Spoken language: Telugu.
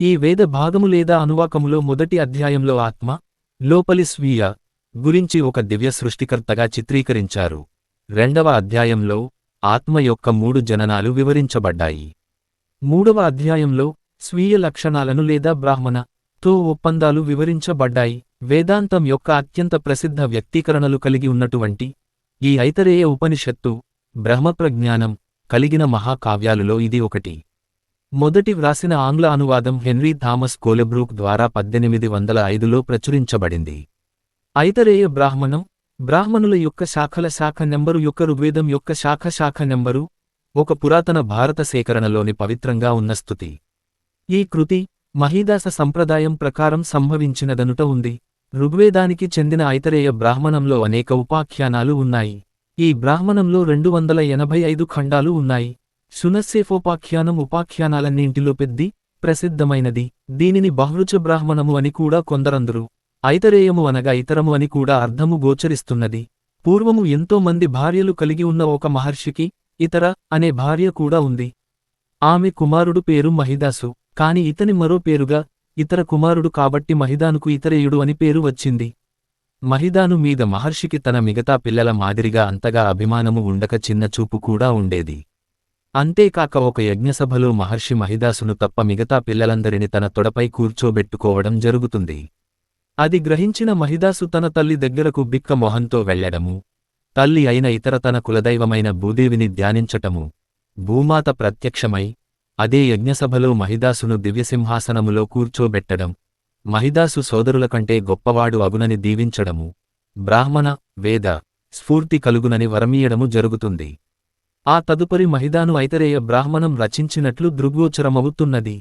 ఈ వేద భాగము లేదా అనువాకములో మొదటి అధ్యాయంలో ఆత్మ లోపలి స్వీయ గురించి ఒక దివ్య సృష్టికర్తగా చిత్రీకరించారు. రెండవ అధ్యాయంలో ఆత్మ యొక్క మూడు జననాలు వివరించబడ్డాయి. మూడవ అధ్యాయంలో స్వీయ లక్షణాలను లేదా బ్రాహ్మణ తో ఒప్పందాలు వివరించబడ్డాయి. వేదాంతం యొక్క అత్యంత ప్రసిద్ధ వ్యక్తీకరణలు కలిగి ఉన్నటువంటి ఈ ఐతరేయ ఉపనిషత్తు బ్రహ్మప్రజ్ఞానం కలిగిన మహాకావ్యాలులో ఇది ఒకటి. మొదటి వ్రాసిన ఆంగ్ల అనువాదం హెన్రీ థామస్ కోలెబ్రూక్ ద్వారా పద్దెనిమిది వందల ఐదులో ప్రచురించబడింది. ఐతరేయ బ్రాహ్మణం బ్రాహ్మణుల యొక్క శాఖల శాఖ నెంబరు యొక్క ఋగ్వేదం యొక్క శాఖ శాఖ నెంబరు ఒక పురాతన భారత సేకరణలోని పవిత్రంగా ఉన్న స్థుతి. ఈ కృతి మహీదాస సంప్రదాయం ప్రకారం సంభవించినదనుట ఉంది. ఋగ్వేదానికి చెందిన ఐతరేయ బ్రాహ్మణంలో అనేక ఉపాఖ్యానాలు ఉన్నాయి. ఈ బ్రాహ్మణంలో రెండు వందల ఎనభై ఐదు ఖండాలు ఉన్నాయి. సునస్సేఫోపాఖ్యానం ఉపాఖ్యానాలన్నింటిలో పెద్ది ప్రసిద్ధమైనది. దీనిని బహృచ బ్రాహ్మణము అని కూడా కొందరందరు. ఐతరేయము అనగా ఇతరము అని కూడా అర్థము గోచరిస్తున్నది. పూర్వము ఎంతో మంది భార్యలు కలిగి ఉన్న ఒక మహర్షికి ఇతర అనే భార్య కూడా ఉంది. ఆమె కుమారుడు పేరు మహిదాసు. కాని ఇతని మరో పేరుగా ఇతర కుమారుడు కాబట్టి మహిదానుకు ఇతరేయుడు అని పేరు వచ్చింది. మహిదాను మీద మహర్షికి తన మిగతా పిల్లల మాదిరిగా అంతగా అభిమానము ఉండక చిన్న చూపు కూడా ఉండేది. అంతేకాక ఒక యజ్ఞసభలో మహర్షి మహిదాసును తప్ప మిగతా పిల్లలందరిని తన తొడపై కూర్చోబెట్టుకోవడం జరుగుతుంది. అది గ్రహించిన మహిదాసు తన తల్లి దగ్గరకు బిక్క మొహంతో వెళ్ళడము తల్లి అయిన ఇతర తన కులదైవమైన భూదేవిని ధ్యానించటము. భూమాత ప్రత్యక్షమై అదే యజ్ఞసభలో మహిదాసును దివ్యసింహాసనములో కూర్చోబెట్టడం. మహిదాసు సోదరుల కంటే గొప్పవాడు అగునని దీవించడము. బ్రాహ్మణ వేద స్ఫూర్తి కలుగునని వరమీయడము జరుగుతుంది. ఆ తదుపరి మహిదాను ఐతరేయ బ్రాహ్మణం రచించినట్లు దృగ్గోచరమవుతున్నది.